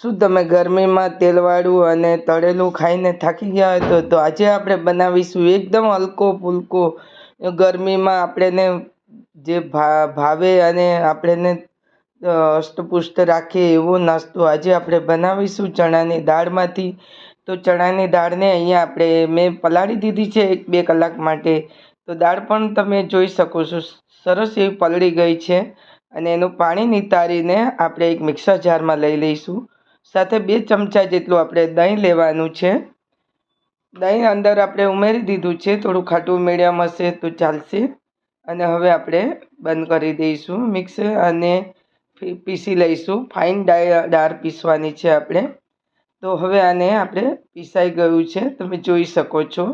શું તમે ગરમીમાં તેલવાળું અને તળેલું ખાઈને થાકી ગયા હોય તો તો આજે આપણે બનાવીશું એકદમ હલકો ફૂલકો. ગરમીમાં આપણેને જે ભા, ભાવે અને આપણેને અષ્ટપુષ્ટ રાખે એવો નાસ્તો આજે આપણે બનાવીશું ચણાની દાળમાંથી. તો ચણાની દાળને અહીંયા આપણે મેં પલાળી દીધી છે એક બે કલાક માટે. તો દાળ પણ તમે જોઈ શકો છો, સરસ એવી પલળી ગઈ છે. અને એનું પાણી નિતારીને આપણે એક મિક્સર જારમાં લઈ લઈશું. સાથે બે ચમચા જેટલું આપણે દહીં લેવાનું છે. દહીં અંદર આપણે ઉમેરી દીધું છે. થોડું ખાટું મીડિયમ હશે તો ચાલશે. અને હવે આપણે બંધ કરી દઈશું મિક્સર અને પીસી લઈશું. ફાઇન દાળ પીસવાની છે આપણે. તો હવે આને આપણે પીસાઈ ગયું છે. તમે જોઈ શકો છો.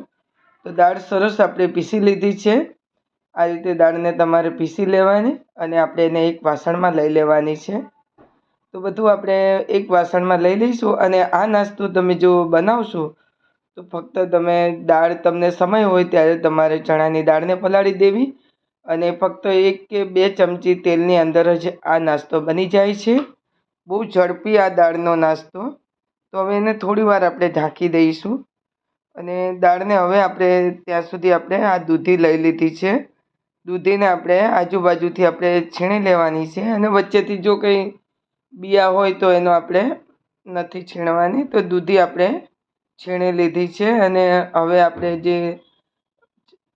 તો દાળ સરસ આપણે પીસી લીધી છે. આ રીતે દાળને તમારે પીસી લેવાની અને આપણે એને એક વાસણમાં લઈ લેવાની છે. તો બધું આપણે એક વાસણમાં લઈ લઈશું અને આ નાસ્તો તમે જો બનાવશો, તો ફક્ત તમે દાળ તમને સમય હોય ત્યારે તમારે ચણાની દાળને પલાળી દેવી અને ફક્ત એક કે બે ચમચી તેલની અંદર જ આ નાસ્તો બની જાય છે. બહુ ઝડપી આ દાળનો નાસ્તો. તો હવે એને થોડી વાર આપણે ઢાંકી દઈશું અને દાળને હવે આપણે ત્યાં સુધી આપણે આ દૂધી લઈ લીધી છે. દૂધીને આપણે આજુબાજુથી આપણે છીણી લેવાની છે અને વચ્ચેથી જો કંઈ બિયા હોય તો એનો આપણે નથી છીણવાની. તો દૂધી આપણે છીણી લીધી છે અને હવે આપણે જે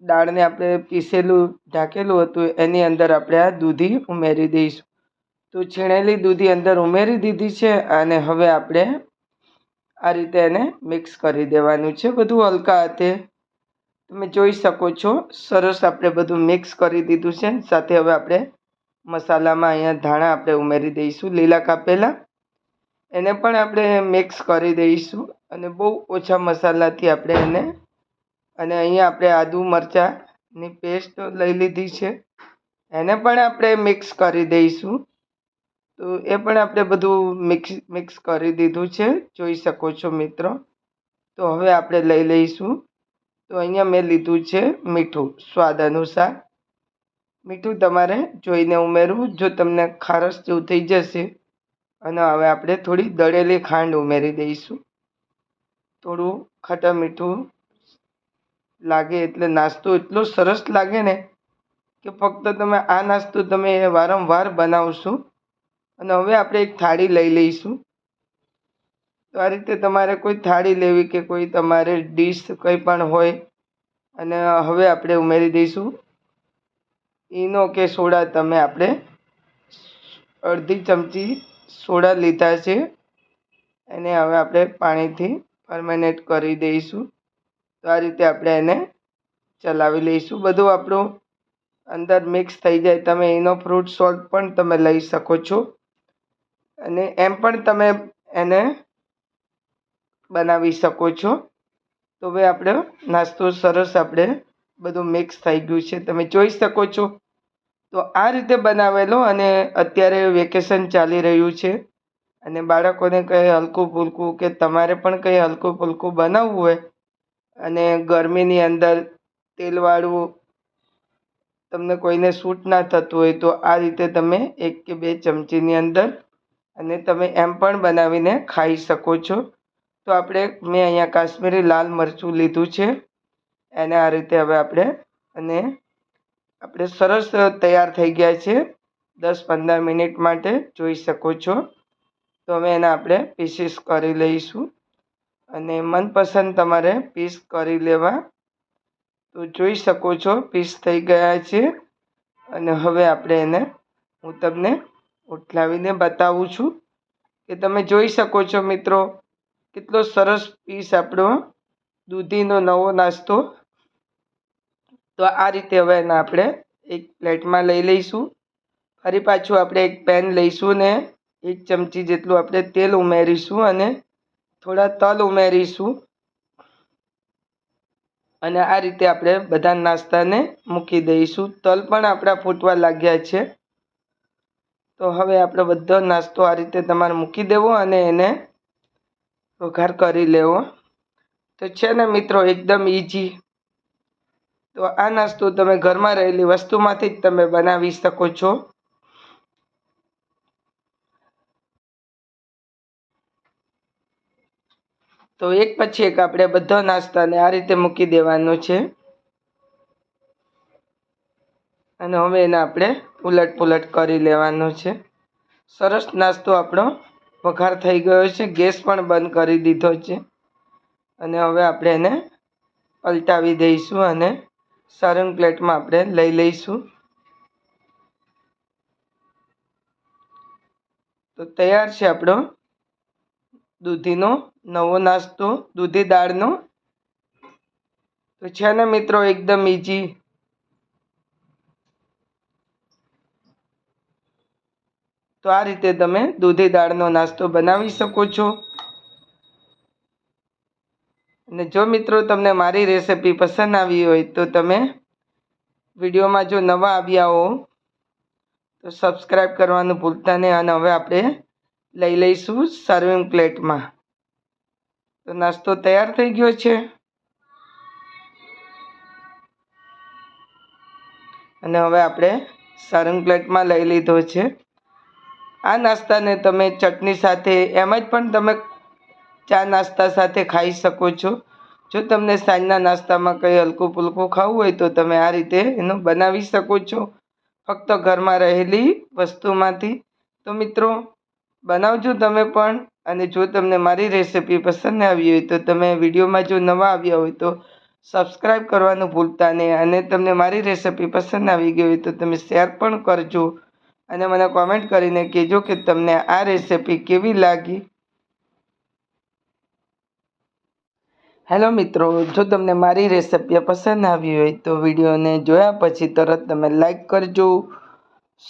દાળને આપણે પીસેલું, ઢાંકેલું હતું, એની અંદર આપણે આ દૂધી ઉમેરી દઈશું. તો છીણેલી દૂધી અંદર ઉમેરી દીધી છે અને હવે આપણે આ રીતે એને મિક્સ કરી દેવાનું છે. બધું હલકા હાથે. તમે જોઈ શકો છો, સરસ આપણે બધું મિક્સ કરી દીધું છે. સાથે હવે આપણે મસાલામાં અહીંયા ધાણા આપણે ઉમેરી દઈશું, લીલા કાપેલા. એને પણ આપણે મિક્સ કરી દઈશું અને બહુ ઓછા મસાલાથી આપણે એને અને અહીંયા આપણે આદુ મરચાંની પેસ્ટ લઈ લીધી છે. એને પણ આપણે મિક્સ કરી દઈશું. તો એ પણ આપણે બધું મિક્સ મિક્સ કરી દીધું છે. જોઈ શકો છો મિત્રો. તો હવે આપણે લઈ લઈશું. તો અહીંયા મેં લીધું છે મીઠું, સ્વાદ અનુસાર. મીઠું તમારે જોઈને ઉમેરવું, જો તમને ખારસ જેવું થઈ જશે. અને હવે આપણે થોડી દળેલી ખાંડ ઉમેરી દઈશું. થોડું ખાટા મીઠું લાગે એટલે નાસ્તો એટલો સરસ લાગે ને કે ફક્ત તમે આ નાસ્તો તમે વારંવાર બનાવશો. અને હવે આપણે એક થાળી લઈ લઈશું. તો આ રીતે તમારે કોઈ થાળી લેવી કે કોઈ તમારે ડીશ કંઈ પણ હોય. અને હવે આપણે ઉમેરી દઈશું. ઈનો કે સોડા તમે આપણે અડધી ચમચી સોડા લીધા છે. એને હવે આપણે પાણીથી ફર્મેનેટ કરી દઈશું. તો આ રીતે આપણે એને ચલાવી લઈશું. બધું આપણું અંદર મિક્સ થઈ જાય. તમે એનો ફ્રૂટ સોલ્ટ પણ તમે લઈ શકો છો. અને એમ પણ તમે એને બનાવી શકો છો. તો હવે આપણે નાસ્તો સરસ આપણે બધું મિક્સ થઈ ગયું છે. તમે જોઈ શકો છો તો આ રીતે બનાવેલો અને અત્યારે વેકેશન ચાલી રહ્યું છે. અને બાળકોને કંઈ હલકું ફૂલકું કે તમારે પણ કંઈ હલકું ફૂલકું બનાવવું હોય અને ગરમીની અંદર તેલવાળું તમને કોઈને સૂટ ના થતું હોય તો આ રીતે તમે એક કે બે ચમચીની અંદર અને તમે એમ પણ બનાવીને ખાઈ શકો છો. તો આપણે મેં અહીંયા કાશ્મીરી લાલ મરચું લીધું છે. એને આ રીતે હવે આપણે અને આપણે સરસ તૈયાર થઈ ગયા છે. દસ પંદર મિનિટ માટે જોઈ શકો છો. તો હવે એને આપણે પીસીસ કરી લઈશું. અને મનપસંદ તમારે પીસ કરી લેવા. તો જોઈ શકો છો પીસ થઈ ગયા છે. અને હવે આપણે એને હું તમને ઉઠલાવીને બતાવું છું કે તમે જોઈ શકો છો મિત્રો, કેટલો સરસ પીસ આપણો દૂધીનો નવો નાસ્તો તો આ રીતે હવે એને આપણે એક પ્લેટમાં લઈ લઈશું. ફરી પાછું આપણે એક પેન લઈશું ને એક ચમચી જેટલું આપણે તેલ ઉમેરીશું અને થોડા તલ ઉમેરીશું. અને આ રીતે આપણે બધા નાસ્તાને મૂકી દઈશું. તલ પણ આપણા ફૂટવા લાગ્યા છે. તો હવે આપણે બધો નાસ્તો આ રીતે તમારે મૂકી દેવો અને એને વઘાર કરી લેવો. તો છે ને મિત્રો એકદમ ઇઝી તો આ નાસ્તો તમે ઘરમાં રહેલી વસ્તુમાંથી જ તમે બનાવી શકો છો? તો એક પછી એક આપણે બધા નાસ્તાને આ રીતે મૂકી દેવાનું છે. અને હવે એને આપણે ઉલટ પુલટ કરી લેવાનું છે. સરસ નાસ્તો આપણો વઘાર થઈ ગયો છે. ગેસ પણ બંધ કરી દીધો છે. અને હવે આપણે એને પલટાવી દઈશું અને સર્વિંગ પ્લેટમાં આપણે લઈ લઈશું. તો તૈયાર છે આપણો દૂધીનો નવો નાસ્તો, દૂધી દાળનો. તો છે ને મિત્રો એકદમ ઇઝી તો આ રીતે તમે દૂધી દાળનો નાસ્તો બનાવી શકો છો. અને જો મિત્રો તમને મારી રેસિપી પસંદ આવી હોય તો તમે વિડીયોમાં જો નવા આવ્યા હો, તો સબસ્ક્રાઈબ કરવાનું ભૂલતા નહીં અને હવે આપણે લઈ લઈશું સર્વિંગ પ્લેટમાં. તો નાસ્તો તૈયાર થઈ ગયો છે. અને હવે આપણે સર્વિંગ પ્લેટમાં લઈ લીધો છે. આ નાસ્તાને તમે ચટણી સાથે એમ જ પણ તમે ચા નાસ્તા સાથે ખાઈ શકો છો. જો તમને સાંજના નાસ્તામાં કંઈ હલકું ફૂલકું ખાવું હોય તો તમે આ રીતે એનું બનાવી શકો છો. ફક્ત ઘરમાં રહેલી વસ્તુમાંથી. તો મિત્રો, બનાવજો તમે પણ અને જો તમને મારી રેસિપી પસંદ આવી હોય તો તમે વિડીયોમાં જો નવા આવ્યા હોય તો સબસ્ક્રાઈબ કરવાનું ભૂલતા નહીં અને તમને મારી રેસિપી પસંદ આવી ગઈ હોય તો તમે શેર પણ કરજો. અને મને કોમેન્ટ કરીને કહેજો કે તમને આ રેસિપી કેવી લાગી. હેલો મિત્રો, જો તમને મારી રેસિપી પસંદ આવી હોય તો વિડીયોને જોયા પછી તરત તમે લાઈક કરજો,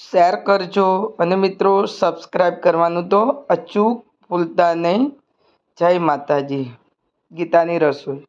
શેર કરજો અને મિત્રો સબસ્ક્રાઈબ કરવાનું તો અચૂક ભૂલતા નહીં. જય માતાજી. ગીતાની રસોઈ.